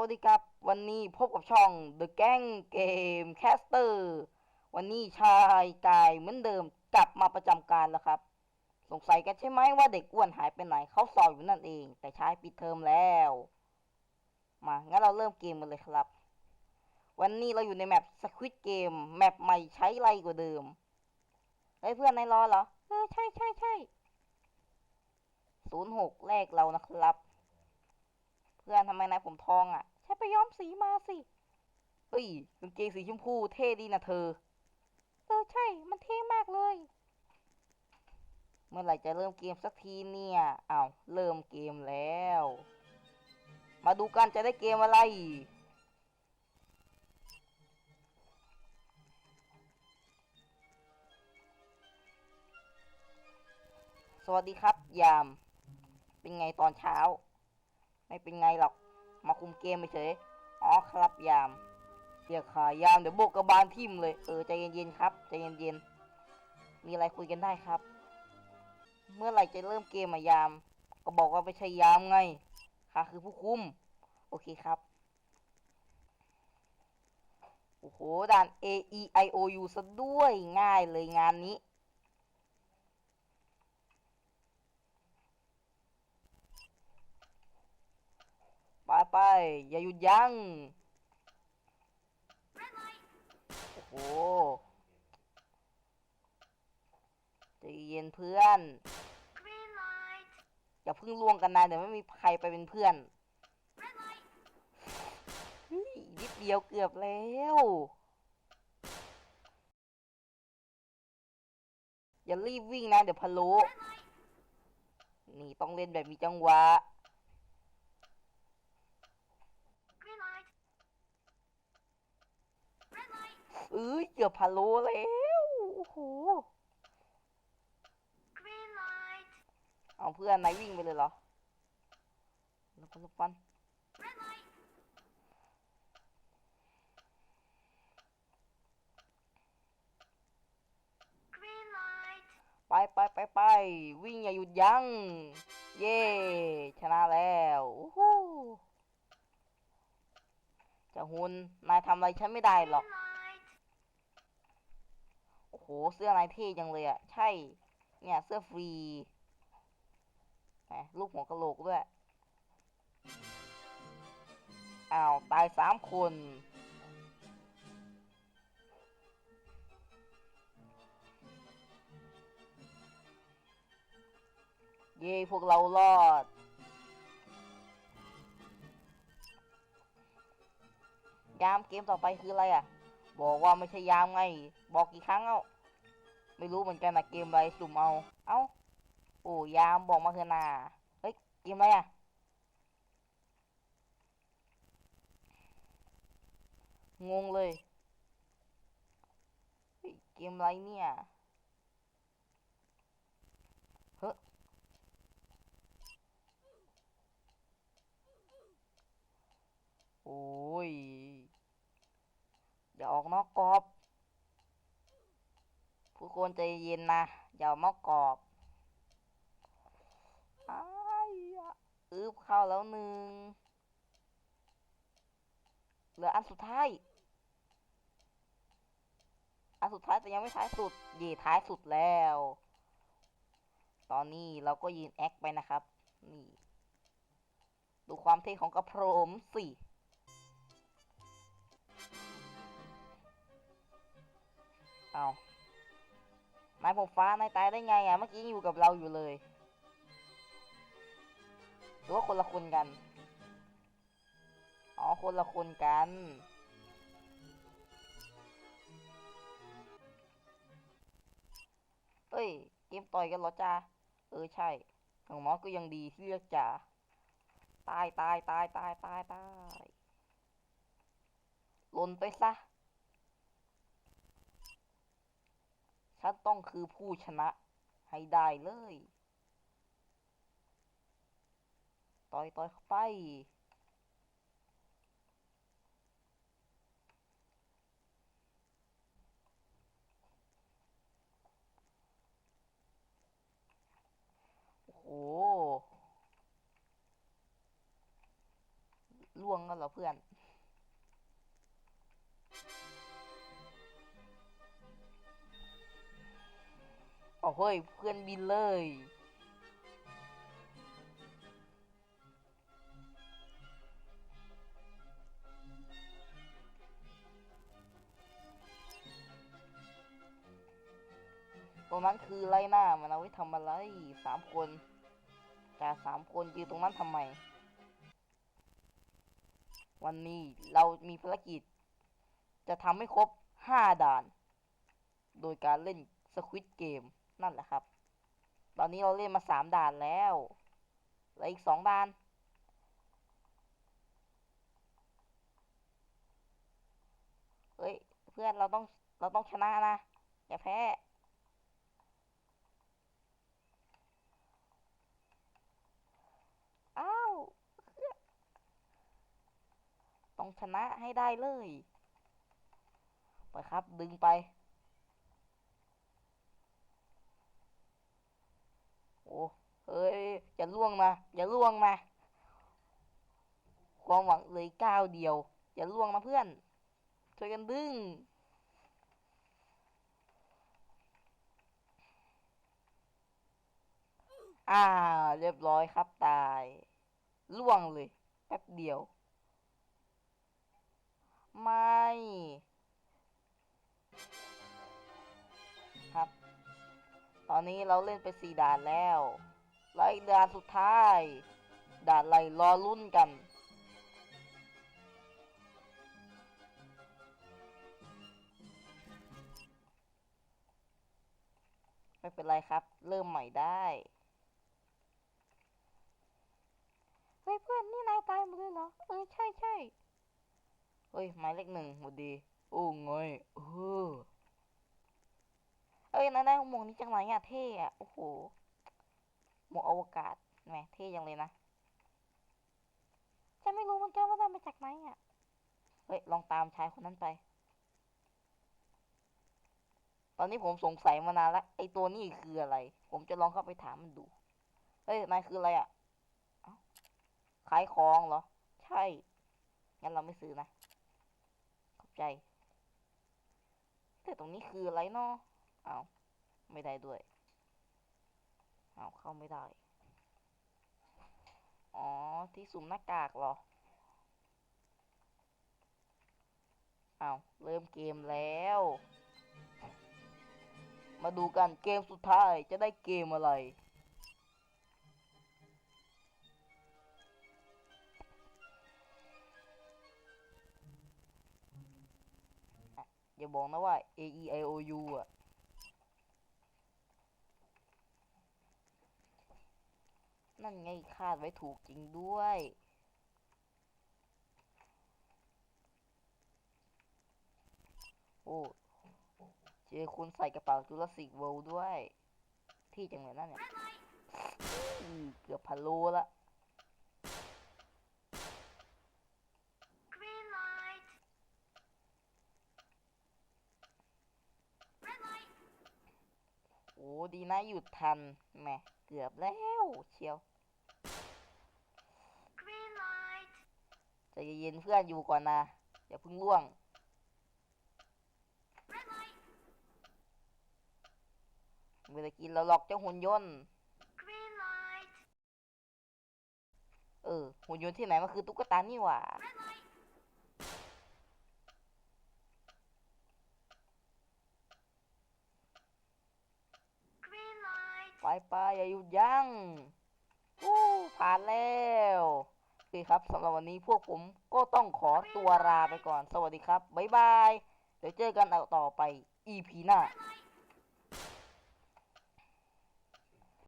วัสดีครับ วันนี้พบกับช่อง The Gang Game Caster วันนี้ชายกายเหมือนเดิมกลับมาประจำการแล้วครับ สงสัยกันใช่ไหมว่าเด็กอ้วนหายไปไหนเขาสอบอยู่นั่นเอง แต่ชายปิดเทอมแล้ว มางั้นเราเริ่มเกมกันเลยครับ วันนี้เราอยู่ในแมป Squid Game แมปใหม่ใช้ไรกว่าเดิมเฮ้ยเพื่อนนายรอเหรอเออใช่ใช่ใช่ศูนย์หกแรกเรานะครับ เพื่อนทำไมนายผมทองอะ ใช่ไปย้อมสีมาสิเอ้ยกางเกงสีชมพูเท่ดีนะเธอ เออใช่ มันเท่มากเลย เมื่อไหร่จะเริ่มเกมสักทีเนี่ยอ้าวเริ่มเกมแล้ว มาดูกันจะได้เกมอะไรสวัสดีครับ ยาม เป็นไงตอนเช้า ไม่เป็นไงหรอก มาคุมเกมไปเฉย อ๋อครับยามเรียกขายามเดี๋ยวโบกกระบาลทิ่มเลย เออใจเย็นๆครับใจเย็นๆ มีอะไรคุยกันได้ครับ เมื่อไหร่จะเริ่มเกมอะยาม ก็บอกว่าไม่ใช่ยามไงข้าคือผู้คุม โอเคครับ โอ้โหด่าน A E I O U ซะด้วยง่ายเลยงานนี้ ไปไป อย่าหยุดยัง้งโอ้โหใจเย็นเพื่อนอย่าเพิ่งล่วงกันนะเดี๋ยวไม่มีใครไปเป็นเพื่อนนิดเดียวเกือบแล้วอย่ารีบวิ่งนะ เดี๋ยวพะล้ Red light. นี่ต้องเล่นแบบมีจังหวะ เอ้ยเกือบพะโล้แล้วโอ้โห Green light. เอาเพื่อนนายวิ่งไปเลยเหรอแล้วก็ลบฟัน Red light. กรีนไลท์ไปไปไปไปวิ่งอย่าหยุดยัง้ง เย่ชนะแล้วโอ้โหเจะหุนนายทำอะไรฉันไม่ได้หรอกไลท์ โห เสื้อนายเท่จังเลยอะใช่ เนี่ย เสื้อฟรีลูกหัวกะโหลกด้วย อ้าว ตายสามคน เย้ พวกเรารอดยามเกมต่อไปคืออะไรอะ บอกว่าไม่ใช่ยามไง บอกกี่ครั้งเอ้า ไม่รู้เหมือนกันนะเกมอะไรสุ่มเอา เอ้าโอ้ยามบอกมาเถอะนาเฮ้ยเกมอะไรอะงงเลยเฮ้ยเกมอะไรเนี่ยเฮ้โอ้ยอย่าออกนอกกรอบ ผู้คนใจเย็นนะอย่าออกกกรอบอ้ายอะอึบเข้าแล้วหนึ่งเหลืออันสุดท้าย อันสุดท้ายแต่ยังไม่ท้ายสุดย่ท้ายสุดแล้ว ตอนนี้เราก็ยืนแอคไปนะครับ นี่ ดูความเท่ของกระโปรงสิเอา นายผมฟ้านายตายได้ไงอะเมื่อกี้ยังอยู่กับเราอยู่เลยหรือว่าคนละคนกัน อ๋อ คนละคนกัน เอ้ย เกมต่อยกันเหรอจ้าเออใช่ของน้อยก็ยังดีที่เลือกจ่าตายตายตายตายตายตายหล่นไปซะ ฉันต้องคือผู้ชนะให้ได้เลย ต่อยต่อยเข้าไป โอ้โหล่วงกันเหรอเพื่อน โอ้เฮ้ย เพื่อนบินเลย ตรงนั้นคือไรหน้ามันเอาไว้ทำอะไรสามคน แต่สามคนยืนตรงนั้นทำไม วันนี้เรามีภารกิจ จะทำให้ครบห้าด่าน โดยการเล่นสควิตเกม นั่นแหละครับ ตอนนี้เราเล่นมาสามด่านแล้วเหลืออีกสองด่านเฮ้ยเพื่อนเราต้องเราต้องชนะนะอย่าแพ้อ้าวต้องชนะให้ได้เลย ไปครับดึงไป โอ้เฮ้ยอย่าล่วงนะอย่าล่วงนะความหวังเลยก้าวเดียว อย่าล่วงนะเพื่อน ช่วยกันดึงอ่า เรียบร้อยครับตาย ล่วงเลยแป๊บเดียว ไม่ ครับ ตอนนี้เราเล่นไปสี่ด่านแล้ว แล้วอีกด่านสุดท้าย ด่านอะไรรอรุ่นกัน ไม่เป็นไรครับ เริ่มใหม่ได้เฮ้ยเพื่อนนี่นายตายหมดเลยเหรอ เออใช่ใช่เฮ้ยหมายเลขหนึ่งหมดดี โอ้งอยเออเอ้ยนายได้หมวกนี้จังไหนอะเท่อะโอ้โห หมวกอวกาศแหมเท่จังเลยนะฉันไม่รู้มือนกันว่าได้มาจากไหนอะเฮ้ย ลองตามชายคนนั้นไป ตอนนี้ผมสงสัยมานานแล้วไอตัวนี้คืออะไร ผมจะลองเข้าไปถามมันดู เฮ้ย นายคืออะไรอะเอ้าขายของเหรอ ใช่ งั้นเราไม่ซื้อนะ ขอบใจ แต่ตรงนี้คืออะไรเนาะเอาไม่ได้ด้วย เข้าไม่ได้ อ๋อ ที่สุ่มหน้ากากเหรอ เอาเริ่มเกมแล้ว มาดูกันเกมสุดท้ายจะได้เกมอะไร อย่าบอกนะว่า A E I O U อะ นั่นไงคาดไว้ถูกจริงด้วย โอ้เจอคุณใส่กระเป๋าจุลศิกเวลด้วย ที่จังเลยนั่นเนี่ย Red light. อือเกือบพะโลละ Green light. Red light. โอ้ดีนะหยุดทันแหมเกือบแล้วเชียว ใจเย็นๆเพื่อนอยู่ก่อนนะอย่าเพิ่งล่วง Red light. ไม่ได้กินแล้วหรอกเจ้าหุ่นยนต์ Green light. เออ หุ่นยนต์ที่ไหนมันคือตุ๊กตานี่หว่า Red light. กรีนไลท์ไปไปอย่าหยุดยั้งอู้ผ่านแล้วโอ เคครับสำหรับวันนี้พวกผมก็ต้องขอตัวลาไปก่อน สวัสดีครับ บ๊ายบาย เดี๋ยวเจอกันเอาต่อไป EP หน้า